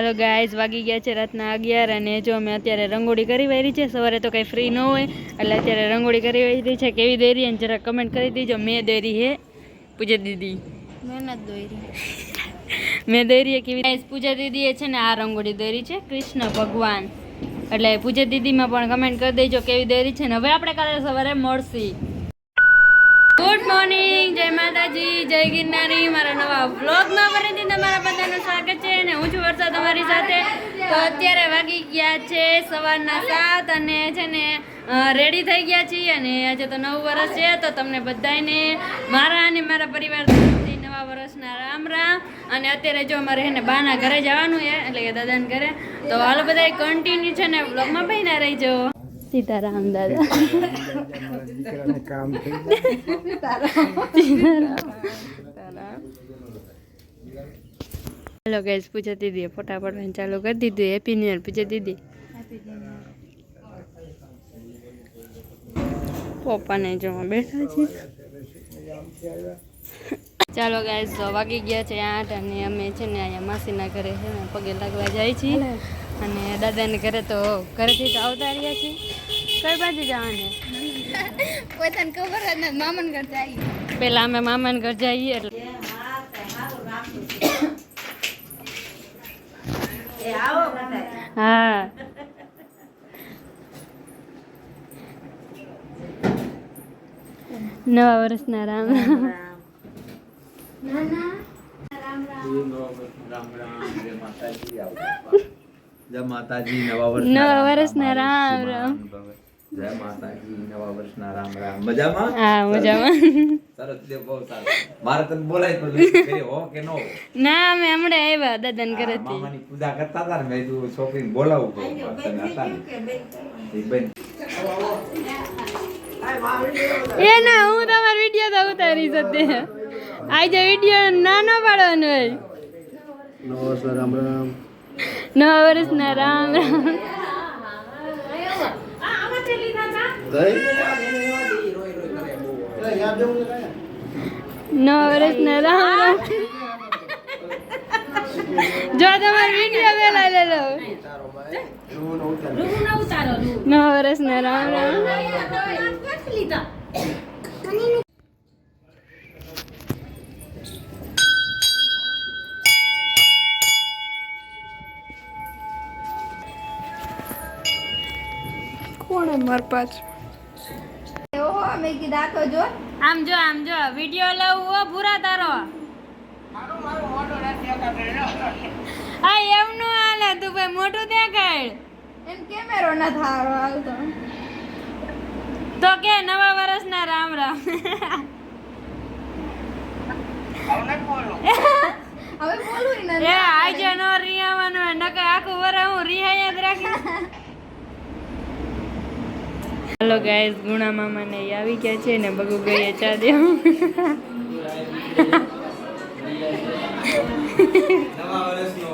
Hello guys વાગી ગયા છે રાતના અગિયાર અને જો અમે અત્યારે રંગોળી કરી વારી છે સવારે તો કંઈ ફ્રી ન હોય એટલે અત્યારે રંગોળી કરી વારી છે. કેવી દોરી અને જરા કમેન્ટ કરી દીજો. મેં દોરી હે પૂજા દીદી. મહેનત દોરી. મેં દોરી કેવી ગાઈઝ પૂજા દીદીએ છે ને આ રંગોળી દોરી છે કૃષ્ણ ભગવાન. એટલે પૂજા દીદીમાં પણ કમેન્ટ કરી દેજો કેવી દોરી છે ને. હવે આપણે કાલે સવારે મળશી. ગુડ મોર્નિંગ જય માતાજી જય ગિરનારી. મારા નવા વ્લોગમાં ફરીથી તમારા બધાનું સ્વાગત છે અને હું છું વર્ષા તમારી સાથે. તો અત્યારે વાગી ગયા છે સવારના સાત અને છે ને રેડી થઈ ગયા છીએ અને આજે તો નવું વર્ષ છે. તો તમને બધાને મારા અને મારા પરિવાર તરફથી નવા વર્ષના રામ રામ. અને અત્યારે જો અમારે એને બાના ઘરે જવાનું છે એટલે કે દાદાને ઘરે. તો હાલ બધા કન્ટિન્યુ છે ને વ્લોગમાં રહી રહીજો. સીતારામ દાદા. હેલો ગાઈઝ પૂજા દીદીએ ફોટા પાડવાનું ચાલુ કરી દીધું હેપી ન્યુ ઇયર પૂજા દીદી. પપ્પાને જોવા બેઠા છે. ચાલો ગાઈઝ વાગી ગયા છે આઠ અને અમે છે ને અહીંયા માસીના ઘરે છે ને પગે લાગવા જાય છીએ. અને દાદાને ઘરે તો ઘરેથી તો આવતા રહ્યા છીએ. કઈ બાજુ જવાને? પોતાને ખબર જ મામન ઘર જાય. પેલા અમે મામાને ઘર જઈએ એટલે હા. નવા વર્ષના રામ. રામ. નવા વર્ષ નવા વર્ષના રામ રામ. જય માતાજી નવા વર્ષના રામ રામ. મજામાં? હા મજામાં. સરસ દે બહુ સારું. મારે તને બોલાય તો કરી હો કે નો ના અમે હમણાં આવ્યા દાદાને ઘરેથી. મામાની પૂજા કરતા હતા ને મેં કીધું છોકરીને બોલાવું કહું. તને હતા. ને એ બેન એ ના હું તમારો વીડિયો તો ઉતારી શકતે આજે વીડિયો ના ના પાડવાનો હોય. નવ વર્ષના રામ રામ. નવા વર્ષના રામ રામ. જો તમારો વીડિયો પેલા લે લો. નવા વર્ષના રામ રામ કોણે માર પાછ ઓહો મેં કીધા તો જો. આમ જો આમ જો વીડિયો લઉં હો ભૂરા તારો. આ એમનું હાલે તું ભાઈ મોટું દેખાય એમ કેમેરો ન થારો આવતો તો કે નવા વર્ષના રામ રામ. હવે બોલવું એ આજે નો રિયાવાનો નકે આખું વર હું રિહાઈ જ રાખી હેલો ગાઈસ ગુણા મામા ને આવી ગયા છે ને બગુ ગઈએ ચા વર્ષનો